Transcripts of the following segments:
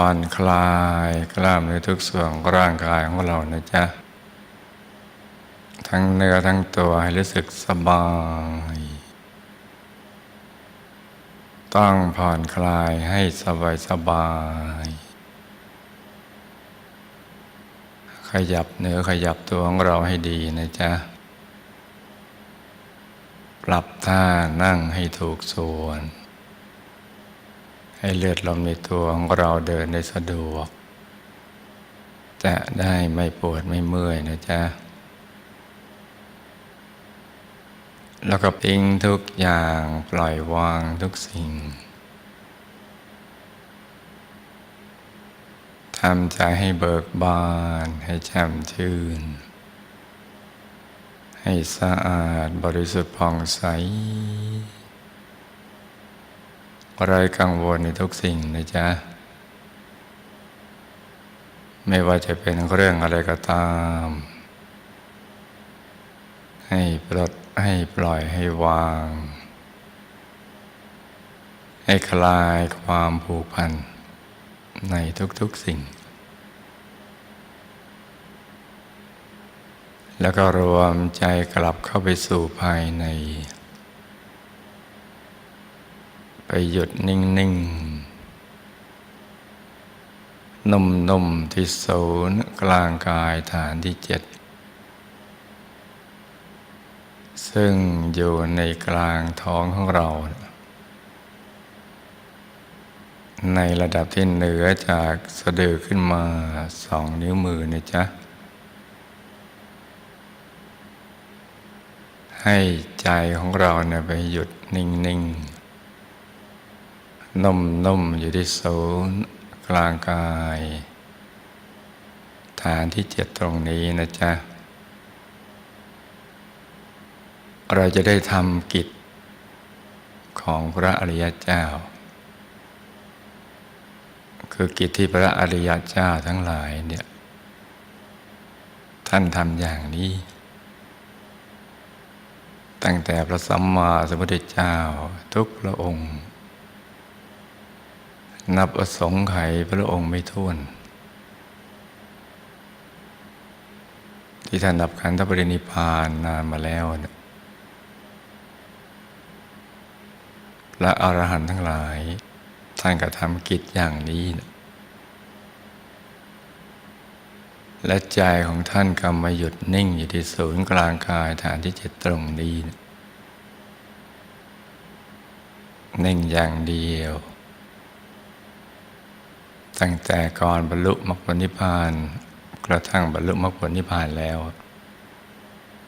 ผ่อนคลายกล้ามเนื้อทุกส่วนร่างกายของเรานะจ๊ะ ทั้งเนื้อทั้งตัวให้รู้สึกสบาย ต้องผ่อนคลายให้สบายสบาย ขยับเนื้อขยับตัวของเราให้ดีนะจ๊ะ ปรับท่านั่งให้ถูกส่วน ให้เลือดลมในตัวของเราเดินได้สะดวก จะได้ไม่ปวดไม่เมื่อยนะจ๊ะ แล้วก็ทิ้งทุกอย่างปล่อยวางทุกสิ่งทำใจให้เบิกบาน ให้แจ่มชื่น ให้สะอาดบริสุทธิ์ผ่องใส ไร้กังวลในทุกสิ่งนะจ๊ะ ไม่ว่าจะเป็นเรื่องอะไรก็ตาม ให้ปลดให้ปล่อยให้วาง ให้คลายความผูกพันในทุกๆสิ่ง แล้วก็รวมใจกลับเข้าไปสู่ภายใน ไปหยุดนิ่งๆนุ่มๆที่ศูนย์กลางกายฐานที่เจ็ด ซึ่งอยู่ในกลางท้องของเรา ในระดับที่เหนือจากสะดือขึ้นมาสองนิ้วมือนะจ๊ะให้ใจของเราเนี่ยไปหยุดนิ่ง ๆ นุ่มๆอยู่ที่ศูนย์กลางกาย ฐานที่เจ็ดตรงนี้นะจ๊ะ เราจะได้ทำกิจของพระอริยเจ้า คือกิจที่พระอริยเจ้าทั้งหลายเนี่ยท่านทำอย่างนี้ ตั้งแต่พระสัมมาสัมพุทธเจ้าทุกพระองค์ นับอสงไขยพระองค์ไม่ท้วน ที่ท่านดับขันธปรินิพานนานมาแล้วนี่ยและอรหันต์ทั้งหลาย ท่านกระทำกิจอย่างนี้นะและใจของท่านก็มาหยุดนิ่งอยู่ที่ศูนย์กลางกายฐานที่เจ็ดตรงนี้นะนิ่งอย่างเดียว ตั้งแต่ก่อนบรรลุมรรคผลนิพพาน กระทั่งบรรลุมรรคผลนิพพานแล้ว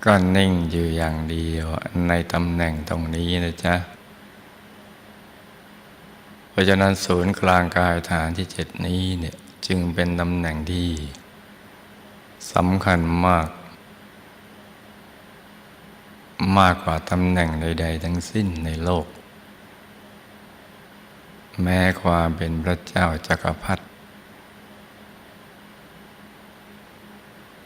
ก็นิ่งอยู่อย่างเดียวในตำแหน่งตรงนี้นะจ๊ะเพราะฉะนั้นศูนย์กลางกายฐานที่เจ็ดนี้เนี่ยจึงเป็นตำแหน่งที่สำคัญมาก มากกว่าตำแหน่งใด ๆ ทั้งสิ้นในโลก แม้ความเป็นพระเจ้าจักรพรรดิ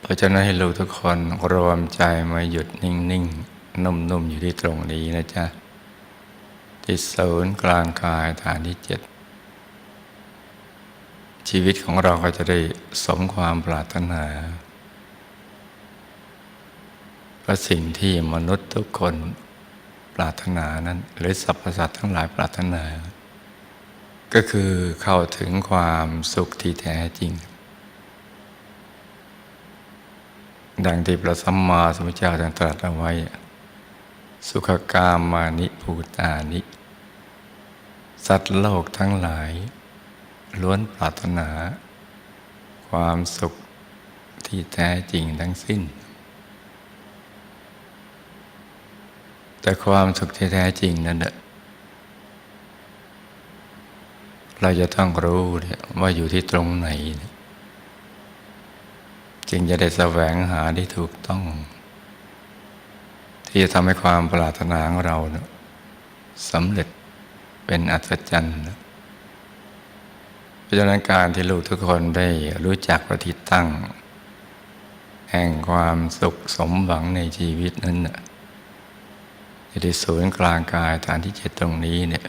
เพราะฉะนั้นให้ลูกทุกคนรวมใจมาหยุดนิ่งๆนุ่มๆ อยู่ที่ตรงนี้นะจ๊ะ ที่ศูนย์กลางกายฐานที่เจ็ดชีวิตของเราก็จะได้สมความปรารถนาเพราะสิ่งที่มนุษย์ทุกคนปรารถนานั้น หรือสรรพสัตว์ทั้งหลายปรารถนา ก็คือเข้าถึงความสุขที่แท้จริง ดังที่พระสัมมาสัมพุทธเจ้าตรัสเอาไว้ สุขกามานิภูตานิ สัตว์โลกทั้งหลาย ล้วนปรารถนา ความสุขที่แท้จริงทั้งสิ้น แต่ความสุขที่แท้จริงนั้นเเราจะต้องรู้ว่าอยู่ที่ตรงไหน จึงจะได้แสวงหาที่ถูกต้อง ที่จะทำให้ความปรารถนาของเราสำเร็จเป็นอัศจรรย์เพราะฉะนั้นการที่ลูกทุกคนได้รู้จักปฏิตั้ง แห่งความสุขสมหวังในชีวิตนั้นน่ะอยู่ที่ศูนย์กลางกายฐานที่เจ็ดตรงนี้เนี่ย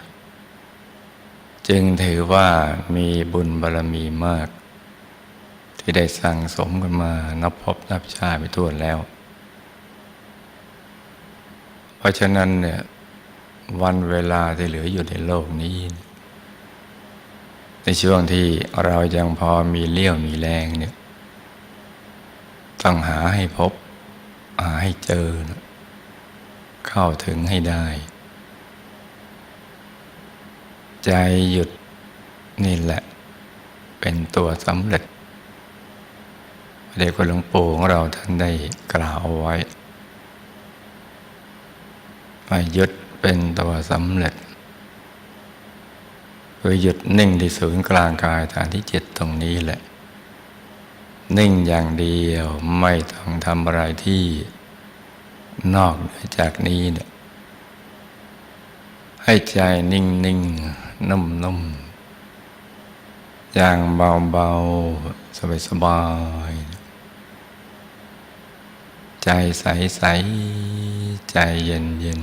จึงถือว่ามีบุญบารรมีมาก ที่ได้สั่งสมกันมานับพบนับชาไปทั่วแล้ว เพราะฉะนั้นเนี่ยวันเวลาที่เหลืออยู่ในโลกนี้ ในช่วงที่เรายังพอมีเลี้ยวมีแรงเนี่ยต้องหาให้พบหาให้เจอ เข้าถึงให้ได้ ใจหยุดนี่แหละ เป็นตัวสำเร็จเด็กคนหลวงปู่ของเราท่านได้กล่าวเอาไว้ว่าหยุดเป็นตัวสำเร็จคือหยุดนิ่งที่ศูนย์กลางกายฐานที่เจ็ดตรงนี้แหละ นิ่งอย่างเดียวไม่ต้องทำอะไรที่นอกเหนือจากนี้เนี่ย ให้ใจนิ่งนิ่งนุ่มนุ่มอย่างเบาเบาสบายสบาย ใจใสใสใจเย็นเย็น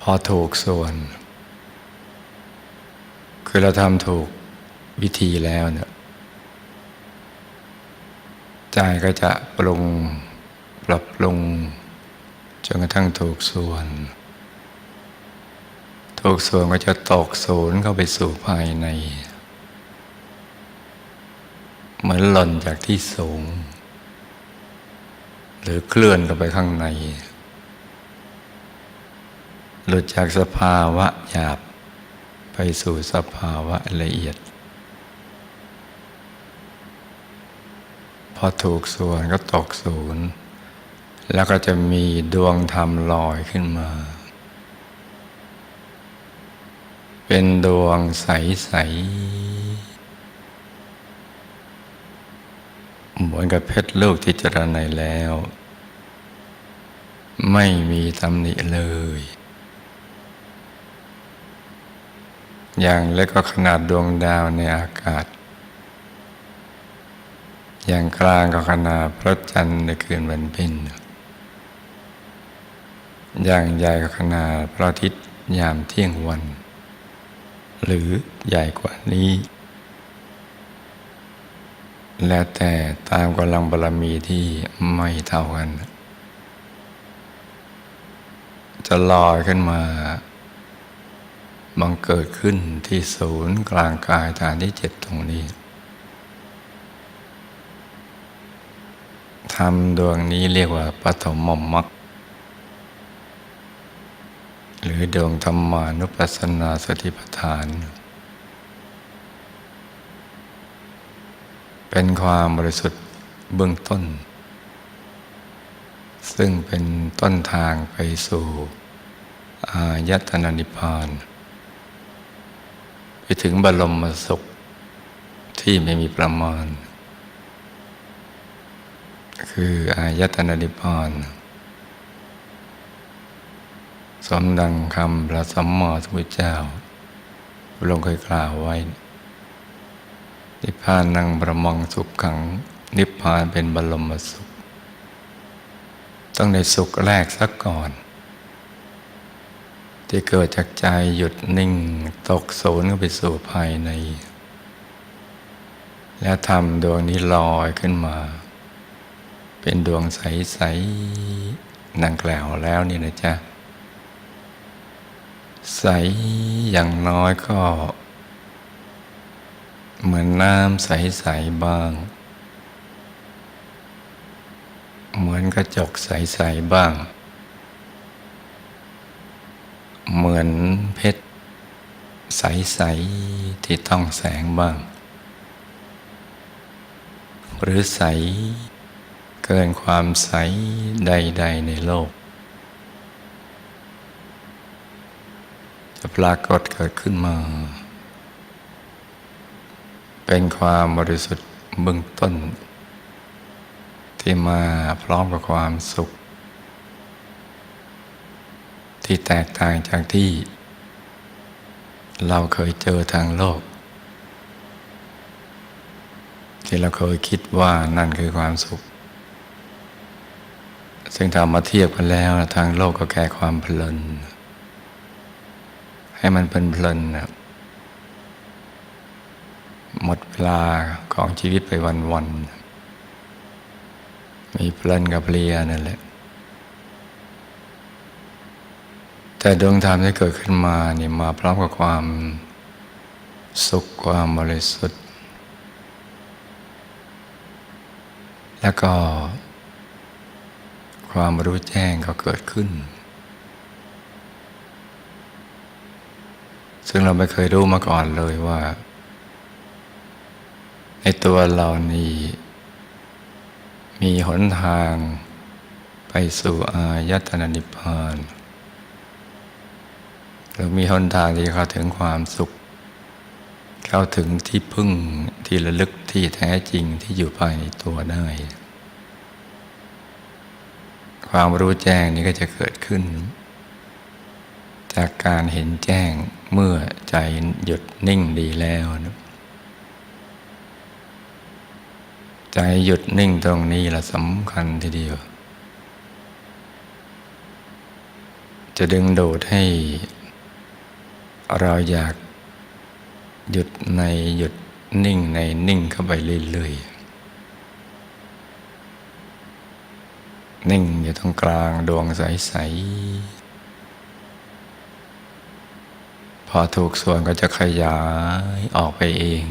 พอถูกส่วน คือเราทำถูกวิธีแล้วเนี่ยใจก็จะปรุงปรับปรุง จนกระทั่งถูกส่วน ถูกส่วนก็จะตกศูนย์เข้าไปสู่ภายใน เหมือนหล่นจากที่สูง หรือเคลื่อนเข้าไปข้างใน หลุดจากสภาวะหยาบไปสู่สภาวะละเอียด พอถูกส่วนก็ตกศูนย์ แล้วก็จะมีดวงธรรมลอยขึ้นมา เป็นดวงใส ๆ เหมือนกับเพชรลูกที่เจรไนแล้ว ไม่มีตำหนิเลย อย่างเล็กก็ขนาดดวงดาวในอากาศ อย่างกลางก็ขนาดพระจันทร์ในคืนวันเพ็ญ อย่างใหญ่ก็ขนาดพระอาทิตย์ยามเที่ยงวัน หรือใหญ่กว่านี้ แล้วแต่ตามกำลังบารมีที่ไม่เท่ากัน จะลอยขึ้นมาบังเกิดขึ้นที่ศูนย์กลางกายฐานที่เจ็ดตรงนี้ทำดวงนี้เรียกว่าปฐมมมรรค หรือดวงธรรมานุปัสสนาสติปัฏฐาน เป็นความบริสุทธิ์เบื้องต้น ซึ่งเป็นต้นทางไปสู่ อายตนะนิพพาน ไปถึงบรมสุขที่ไม่มีประมาณ คืออายตนะนิพพาน สมดังคำพระสัมมาสัมพุทธเจ้าพระองค์เคยกล่าวไว้ นิพพานังประมังสุขขัง นิพพานเป็นบรมสุข ต้องในสุขแรกสักก่อน ที่เกิดจากใจหยุดนิ่งตกศูนย์ไปสู่ภายใน แล้วทำดวงนี้ลอยขึ้นมา เป็นดวงใสๆนังกล่าวแล้วนี่นะจ๊ะ ใสอย่างน้อยก็ เหมือนน้ำใส ๆ บ้าง เหมือนกระจกใส ๆ บ้าง เหมือนเพชรใส ๆ ที่ต้องแสงบ้าง หรือใสเกินความใสใด ๆ ในโลก จะปรากฏเกิดขึ้นมา เป็นความบริสุทธิ์เบื้องต้น ที่มาพร้อมกับความสุข ที่แตกต่างจากที่ เราเคยเจอทางโลก ที่เราเคยคิดว่านั่นคือความสุข ซึ่งทำมาเทียบกันแล้วทางโลกก็แก่ความเพลิน ให้มันเพลินๆนะหมดเวลาของชีวิตไปวันๆมีเพลินกับเพลียนั่นแหละ แต่ดวงธรรมที่เกิดขึ้นมาเนี่ยมาพร้อมกับความสุขความบริสุทธิ์ แล้วก็ความรู้แจ้งก็เกิดขึ้น ซึ่งเราไม่เคยรู้มาก่อนเลยว่า ในตัวเรานี่มีหนทางไปสู่อายตนะนิพพานหรือมีหนทางที่เข้าถึงความสุข เข้าถึงที่พึ่งที่ระลึกที่แท้จริงที่อยู่ภายในตัวได้ ความรู้แจ้งนี้ก็จะเกิดขึ้น จากการเห็นแจ้งเมื่อใจหยุดนิ่งดีแล้วนะใจหยุดนิ่งตรงนี้ละสำคัญทีเดียว จะดึงดูดให้ เราอยากหยุดในหยุดนิ่งในนิ่งเข้าไปเรื่อยๆ นิ่งอยู่ตรงกลางดวงใส ๆ พอถูกส่วนก็จะขยายออกไปเอง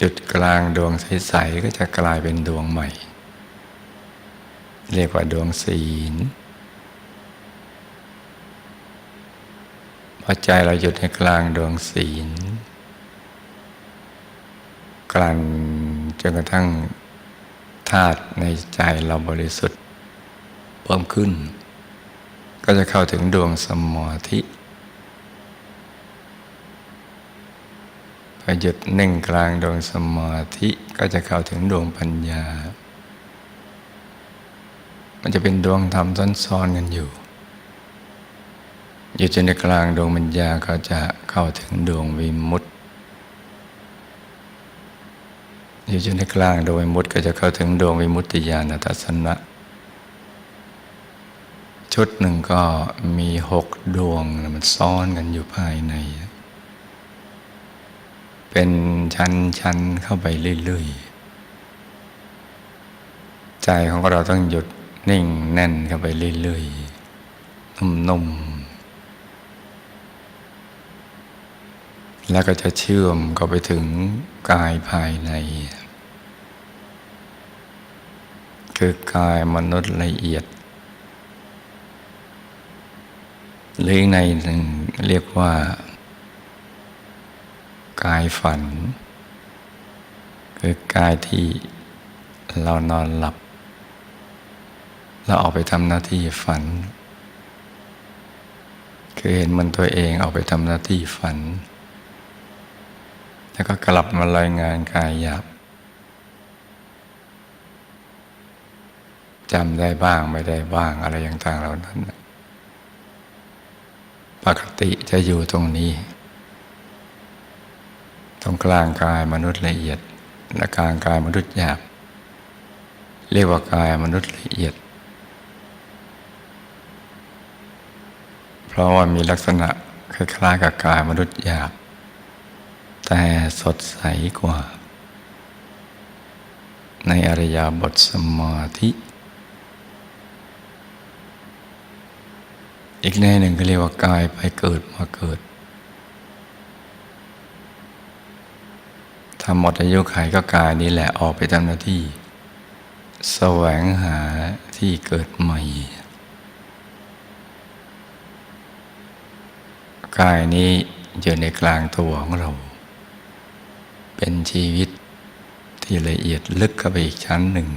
จุดกลางดวงใส ๆ ก็จะกลายเป็นดวงใหม่ เรียกว่าดวงศีลพอใจเราหยุดในกลางดวงศีล กลั่นจนกระทั่งธาตุในใจเราบริสุทธิ์เพิ่มขึ้น ก็จะเข้าถึงดวงสมาธิพอหยุดนิ่งกลางดวงสมาธิก็จะเข้าถึงดวงปัญญา มันจะเป็นดวงธรรมซ้อนๆกันอยู่ อยู่จนในกลางดวงปัญญาก็จะเข้าถึงดวงวิมุตติ อยู่จนในกลางดวงวิมุตติก็จะเข้าถึงดวงวิมุตติญาณทัศนะ ชุดหนึ่งก็มีหกดวงมันซ้อนกันอยู่ภายใน เป็นชั้นๆเข้าไปเรื่อยๆ ใจของเราต้องหยุดนิ่งแน่นเข้าไปเรื่อยๆ นุ่มๆ แล้วก็จะเชื่อมเข้าไปถึงกายภายใน คือกายมนุษย์ละเอียด หรือในหนึ่งเรียกว่า กายฝัน คือกายที่เรานอนหลับ เราออกไปทำหน้าที่ฝัน คือเห็นมันตัวเองออกไปทำหน้าที่ฝัน แล้วก็กลับมารายงานกายหยาบจำได้บ้างไม่ได้บ้างอะไรอย่างต่างเหล่านั้น ปกติจะอยู่ตรงนี้ ตรงกลางกายมนุษย์ละเอียดและกลางกายมนุษย์หยาบ เรียกว่ากายมนุษย์ละเอียด เพราะว่ามีลักษณะคล้ายๆกับกายมนุษย์หยาบ แต่สดใสกว่า ในอริยบทสมาธิ อีกในหนึ่งก็เรียกว่ากายไปเกิดมาเกิดทำหมดอายุขัยก็กายนี้แหละออกไปทำหน้าที่ แสวงหาที่เกิดใหม่ กายนี้อยู่ในกลางตัวของเรา เป็นชีวิตที่ละเอียดลึกเข้าไปอีกชั้นหนึ่ง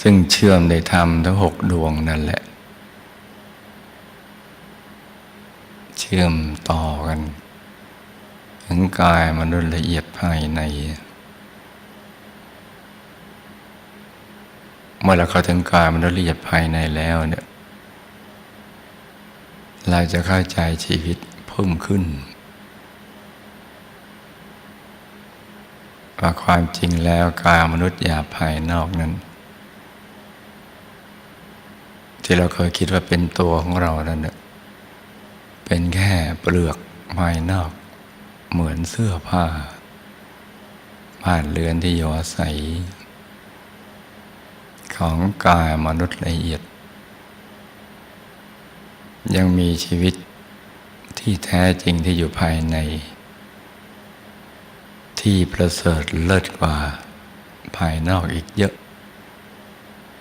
ซึ่งเชื่อมในธรรมทั้งหกดวงนั่นแหละ เชื่อมต่อกัน ถึงกายมนุษย์ละเอียดภายใน เมื่อเราเข้าถึงกายมนุษย์ละเอียดภายในแล้วเนี่ยเราจะเข้าใจชีวิตเพิ่มขึ้นว่าความจริงแล้วกายมนุษย์หยาภายนอกนั้น ที่เราเคยคิดว่าเป็นตัวของเรานั่นเนี่ยเป็นแค่เปลือกภายนอก เหมือนเสื้อผ้าบ้านเรือนที่อยู่อาศัย ของกายมนุษย์ละเอียด ยังมีชีวิตที่แท้จริงที่อยู่ภายใน ที่ประเสริฐเลิศกว่าภายนอกอีกเยอะ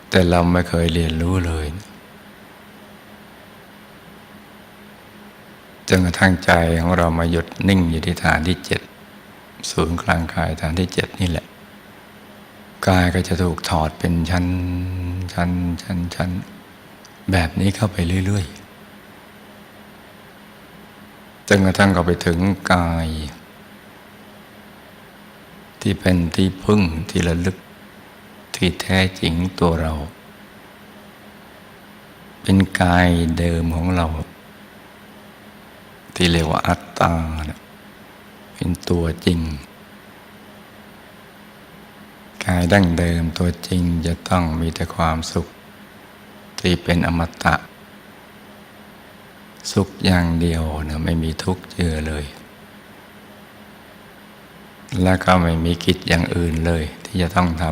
แต่เราไม่เคยเรียนรู้เลย จนกระทั่งใจของเรามาหยุดนิ่งอยู่ที่ฐานที่เจ็ดศูนย์กลางกายฐานที่เจ็ดนี่แหละ กายก็จะถูกถอดเป็นชั้นชั้นชั้นชั้นแบบนี้เข้าไปเรื่อยๆจนกระทั่งก็ไปถึงกาย ที่เป็นที่พึ่งที่ระลึกที่แท้จริงตัวเรา เป็นกายเดิมของเรา ที่เรียกว่าอัตตานะเป็นตัวจริง กายดั้งเดิมตัวจริงจะต้องมีแต่ความสุข ที่เป็นอมตะ สุขอย่างเดียวนะไม่มีทุกข์เจือเลย และก็ไม่มีกิจอย่างอื่นเลย ที่จะต้องทำ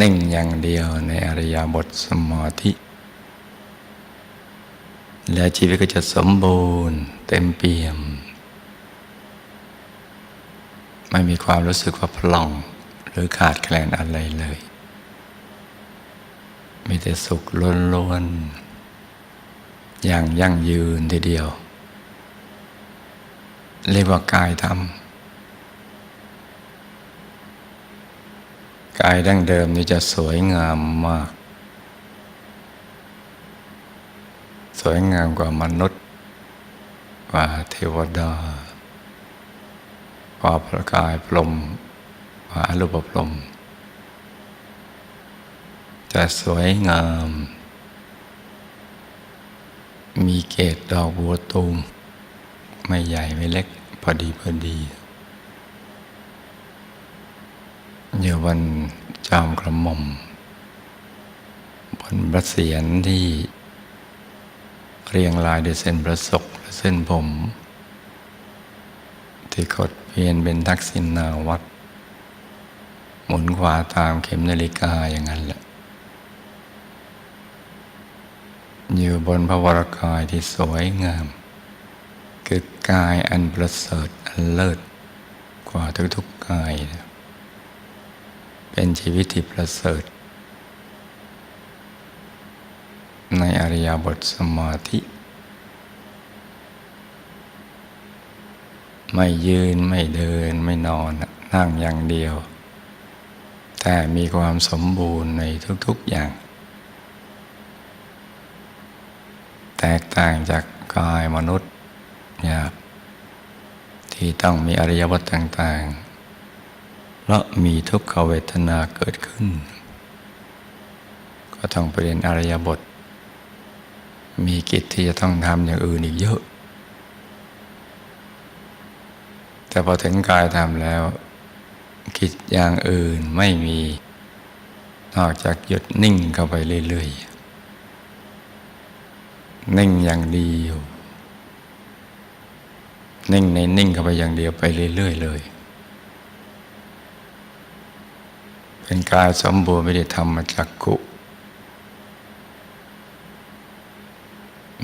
นิ่งอย่างเดียวในอริยบทสมาธิ และชีวิตก็จะสมบูรณ์เต็มเปี่ยม ไม่มีความรู้สึกว่าพล่องหรือขาดแคลนอะไรเลย มีแต่สุขล้วนๆ อย่างยั่งยืนทีเดียว เรียกว่ากายธรรม กายดั้งเดิมนี่จะสวยงามมาก สวยงามกว่ามนุษย์ กว่าเทวดา กว่าประกายพรมกว่าอรูปพรหมจะสวยงาม มีเกตดอกบัวตูม ไม่ใหญ่ไม่เล็ก พอดีพอดีอยู่บนจอมกระหม่อมบนพระเศียรที่ เรียงรายด้วยเส้นประศกและเส้นผม ที่กดเพียนเป็นทักษิณนาวัดหมุนขวาตามเข็มนาฬิกาอย่างนั้นแหละ อยู่บนพระวรากายที่สวยงาม คือกายอันประเสริฐอันเลิศกว่าทุกๆกาย เป็นชีวิตที่ประเสริฐ ในอริยบทสมาธิ ไม่ยืนไม่เดินไม่นอนนั่งอย่างเดียว แต่มีความสมบูรณ์ในทุกๆอย่าง แตกต่างจากกายมนุษย์หยาบที่ต้องมีอริยบทต่างๆ เพราะมีทุกขเวทนาเกิดขึ้น ก็ต้องไปเรียนอริยบท มีกิจที่จะต้องทำอย่างอื่นอีกเยอะ แต่พอถึงกายทำแล้ว กิจอย่างอื่นไม่มี นอกจากหยุดนิ่งเข้าไปเรื่อยๆ นิ่งอย่างเดียว นิ่งในนิ่งเข้าไปอย่างเดียวไปเรื่อยๆเลยเป็นกายสมบูรณ์ไม่ได้ทำมาจากกุ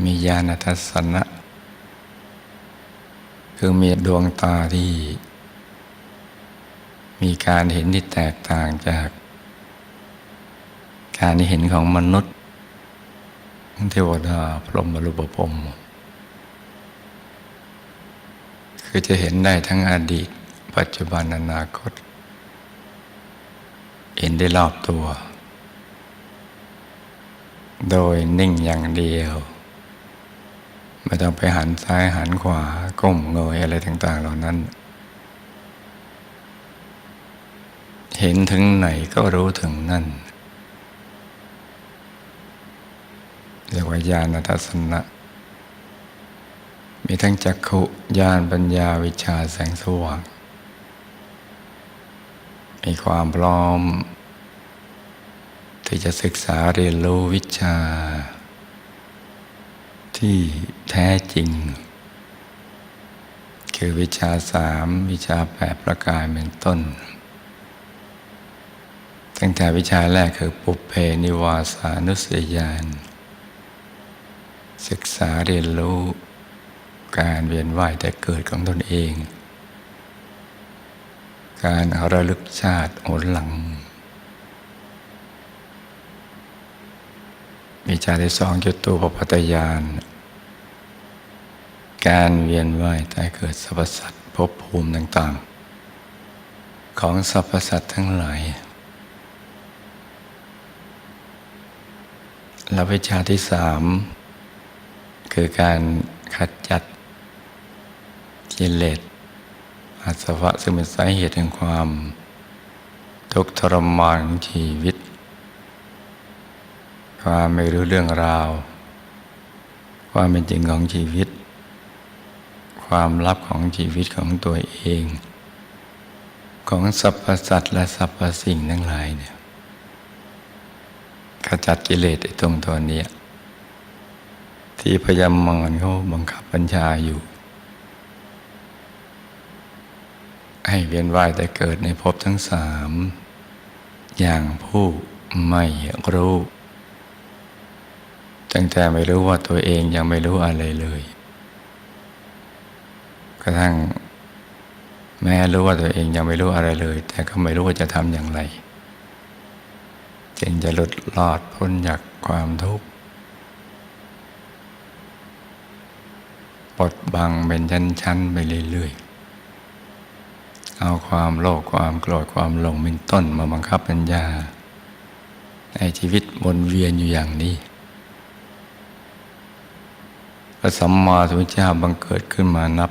มีญาณทัศนะ คือมีดวงตาที่ มีการเห็นที่แตกต่างจาก การที่เห็นของมนุษย์เทวดาพรหมรูปพรมคือจะเห็นได้ทั้งอดีต ปัจจุบันอนาคต เห็นได้รอบตัว โดยนิ่งอย่างเดียว ไม่ต้องไปหันซ้ายหันขวาก้มเงยอะไรต่าง ๆ เหล่านั้น เห็นถึงไหนก็รู้ถึงนั่นเรียกว่าญาณทัศนะ มีทั้งจักขุญาณปัญญาวิชาแสงสว่าง มีความพร้อม ที่จะศึกษาเรียนรู้วิชา ที่แท้จริง คือวิชาสามวิชาแปดประการเป็นต้น ตั้งแต่วิชาแรกคือปุเพนิวาสานุสยาน ศึกษาเรียนรู้การเวียนว่ายแต่เกิดของตนเอง การระลึกชาติโอนหลัง วิชาที่สองจุดตัวปปัตยาน การเวียนว่ายแต่เกิดสรรพสัตว์ภพภูมิต่างๆ ของสรรพสัตว์ทั้งหลายและวิชาที่สามคือการขัดจัดกิเลสอาสวะซึ่งเป็นสาเหตุแห่งความ ทุกข์ทรมานของชีวิต ความไม่รู้เรื่องราว ความเป็นจริงของชีวิต ความลับของชีวิตของตัวเอง ของสรรพสัตว์และสรรพสิ่งทั้งหลายเนี่ยขจัดกิเลสไอ้ตรงตัวนี้ที่พยายามารเขาบังคับบัญชาอยู่ ให้เวียนว่ายแต่เกิดในภพทั้งสาม อย่างผู้ไม่รู้ ตั้งแต่ไม่รู้ว่าตัวเองยังไม่รู้อะไรเลย กระทั่งแม้รู้ว่าตัวเองยังไม่รู้อะไรเลย แต่ก็ไม่รู้ว่าจะทำอย่างไร จึงจะหลุดรอดพ้นจากความทุกข์ปลดบังเป็นชั้นๆไปเรื่อยๆ เอาความโลภความโกรธความหลงเป็นต้นมาบังคับปัญญา ในชีวิตวนเวียนอยู่อย่างนี้ ระสัมมาสัมพุทธเจ้าบังเกิดขึ้นมานับ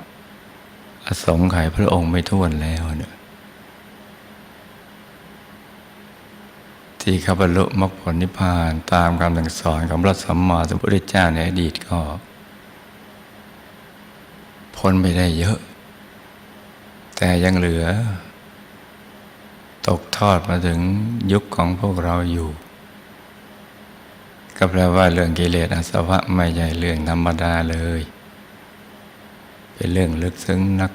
อสงไขยพระองค์ไม่ท้วนแล้วเนี่ยที่ข้าบรรลุมรรคผลนิพพานตามคำสั่งสอนของพระสัมมาสัมพุทธเจ้าในอดีตก็ พ้นไปได้เยอะ แต่ยังเหลือ ตกทอดมาถึงยุคของพวกเราอยู่ ก็แปลว่าเรื่องกิเลสอาสวะไม่ใช่เรื่องธรรมดาเลย เป็นเรื่องลึกซึ้งนัก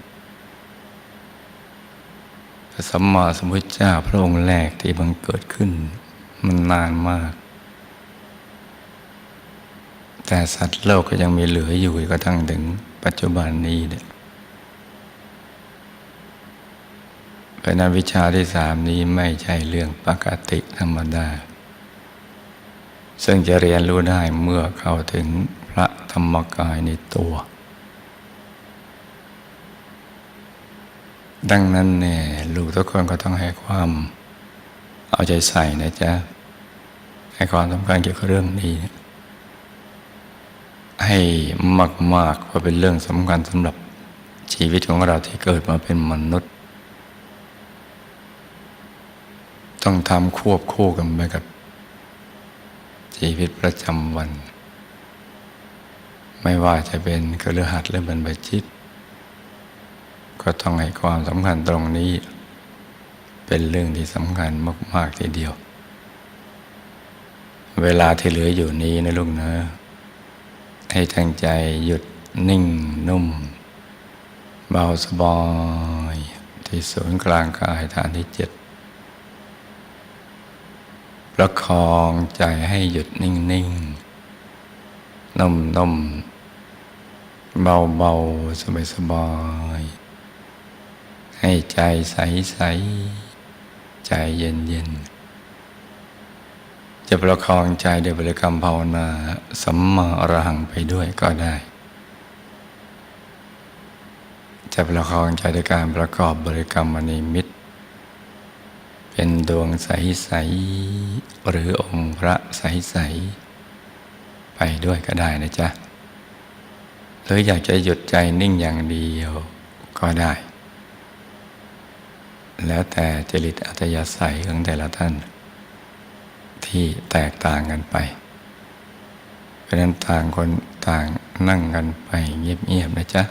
สัมมาสัมพุทธเจ้าพระองค์แรกที่บังเกิดขึ้น มันนานมาก แต่สัตว์โลกก็ยังมีเหลืออยู่ก็ทั้งถึงปัจจุบันนี้เนี่ยเพรานวิชาที่สามนี้ไม่ใช่เรื่องปกติธรรมดา ซึ่งจะเรียนรู้ได้เมื่อเข้าถึงพระธรรมกายในตัว ดังนั้นเนี่ยลูกทุกคนก็ต้องให้ความเอาใจใส่นะจ๊ะ ให้ความสำคัญเกี่ยวกับเรื่องนี้ ให้มากๆว่าเป็นเรื่องสำคัญสำหรับชีวิตของเราที่เกิดมาเป็นมนุษย์ ต้องทำควบคู่กันไปกับ ชีวิตประจำวัน ไม่ว่าจะเป็นกระหัสหรือบรรพชิต ก็ต้องให้ความสำคัญตรงนี้ เป็นเรื่องที่สำคัญมาก ๆ ทีเดียว เวลาที่เหลืออยู่นี้นะลูกนะให้ตั้งใจหยุดนิ่งนุ่ม เบาสบาย ที่ศูนย์กลางกายฐานที่เจ็ด ประคองใจให้หยุดนิ่งนิ่งนุ่มนุ่มเบาเบาสบายสบาย ให้ใจใสใสใจเย็นเย็นจะประคองใจด้วยบริกรรมภาวนาสัมมาอรหังไปด้วยก็ได้ จะประคองใจด้วยการประกอบบริกรรมมณีมิตร เป็นดวงใส ๆ หรือองค์พระใส ๆ ไปด้วยก็ได้นะจ๊ะ หรืออยากจะหยุดใจนิ่งอย่างเดียวก็ได้ แล้วแต่จริตอัตยาศัยของแต่ละท่าน ที่แตกต่างกันไป เพราะฉะนั้นต่างคนต่างนั่งกันไปเงียบ ๆ นะจ๊ะ